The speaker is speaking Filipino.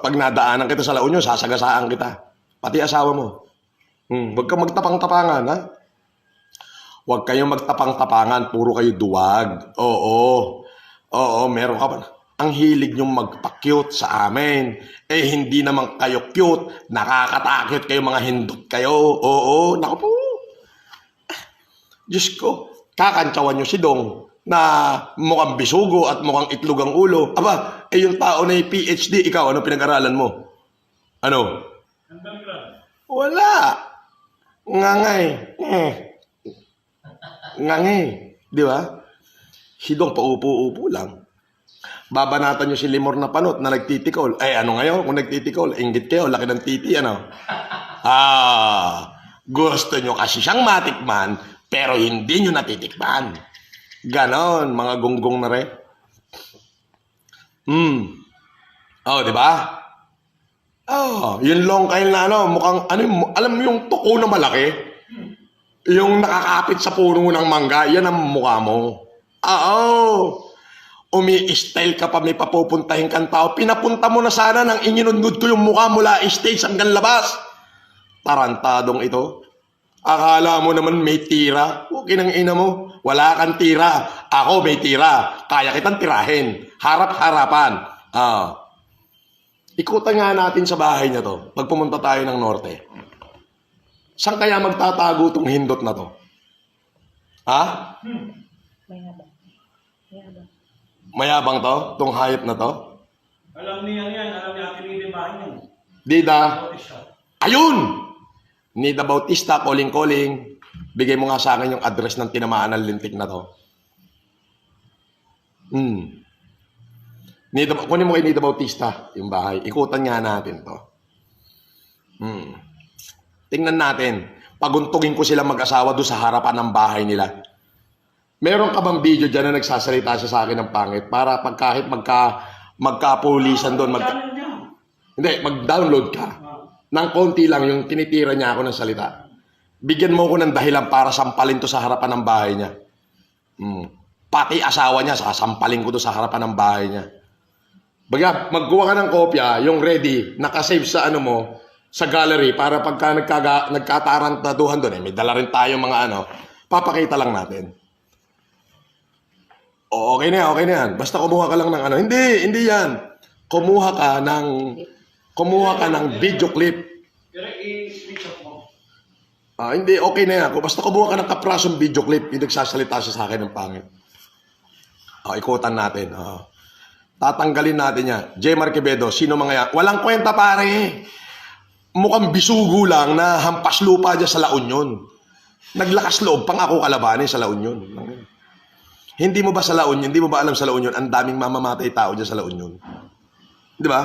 pag nadaanan kita sa La Union, sasagasaan kita. Pati asawa mo. Hmm, huwag kang magtapang-tapangan, ha? Huwag kayong magtapang-tapangan, puro kayo duwag. Oo. Oo, meron ka ba? Ang hilig nyong magpa-cute sa amin. Eh, hindi naman kayo cute. Nakakatakot kayo, mga hindot kayo. Oo, naku po. Diyos ko, kakantsawan nyo si Dong na mukhang bisugo at mukhang itlog ang ulo. Aba, eh yung tao na yung PhD, ikaw, ano pinag-aralan mo? Ano? Wala. Ngangay. Eh. Ngangay. Di ba? Si Dong paupo-upo lang. Babanatan nyo si Limor na panot na nagtitikol. Eh, ano ngayon? Kung nagtitikol, inggit kayo, laki ng titi, ano? Ah, gusto nyo kasi siyang matikman, pero hindi nyo natitikman. Ganon, mga gunggong na rin. Hmm. Oh, di ba? Oh, yung long kail na ano, mukhang, ano, alam mo yung tuko na malaki? Yung nakakapit sa puno ng mangga, yan ang mukha mo. Ah, Oo. Umi-style ka pa, may papupuntahin kang tao. Pinapunta mo na sana nang ininunod ko yung mukha mula stage hanggang labas. Tarantadong ito. Akala mo naman may tira. Okay ng ina mo. Wala kang tira. Ako may tira. Kaya kitang tirahin. Harap-harapan. Ah. Ikutan nga natin sa bahay niya to. Pag pumunta tayo ng norte. Saan kaya magtatago tong hindot na to? Ha? Mayabang. Mayabang. Mayabang to? Tong hayop na to? Alam niya yan, alam niya atin yung bahay niyan. Dida. Bakit Ayun! Nida Bautista, calling-calling. Bigay mo nga sa akin yung address ng tinamaan ng lintik na to. Hmm. Nida, kunin mo kay Nida Bautista, yung bahay. Ikutan nga natin to. Hmm. Tingnan natin. Paguntugin ko sila mag-asawa doon sa harapan ng bahay nila. Meron ka bang video dyan na nagsasalita siya sa akin ng pangit para pag kahit magka, magkapulisan doon, mag, Channel niya. hindi, mag-download ka. Nang konti lang yung tinitira niya ako ng salita. Bigyan mo ko ng dahilan para sampalin to sa harapan ng bahay niya. Hmm. Pati asawa niya, sasampalin ko to sa harapan ng bahay niya. Baga, magkuha ka ng kopya, yung ready, nakasave sa ano mo, sa gallery, para pagka nagkaga, nagkatarantaduhan doon, eh, may dala rin tayo mga ano, papakita lang natin. O, okay na yan, okay na yan. Basta kumuha ka lang ng ano. Hindi, hindi yan. Kumuha ka ng, kumuha ka ng video clip. Pero off mo. Ah, hindi, okay na yan. Kung Basta kumuha ka ng kaprasong video clip, yung nagsasalita siya sa akin ng pangit. Ah, ikutan natin. Ah. Tatanggalin natin yan. J. Marquevedo, sino mga yan? Walang kwenta pare. Mukhang bisugo lang na hampas lupa dyan sa La Union. Naglakas loob pang ako kalabanin sa La Union. Hindi mo ba sa La Union, hindi mo ba alam sa La Union, ang daming mamamatay tao dyan sa La Union? Di ba?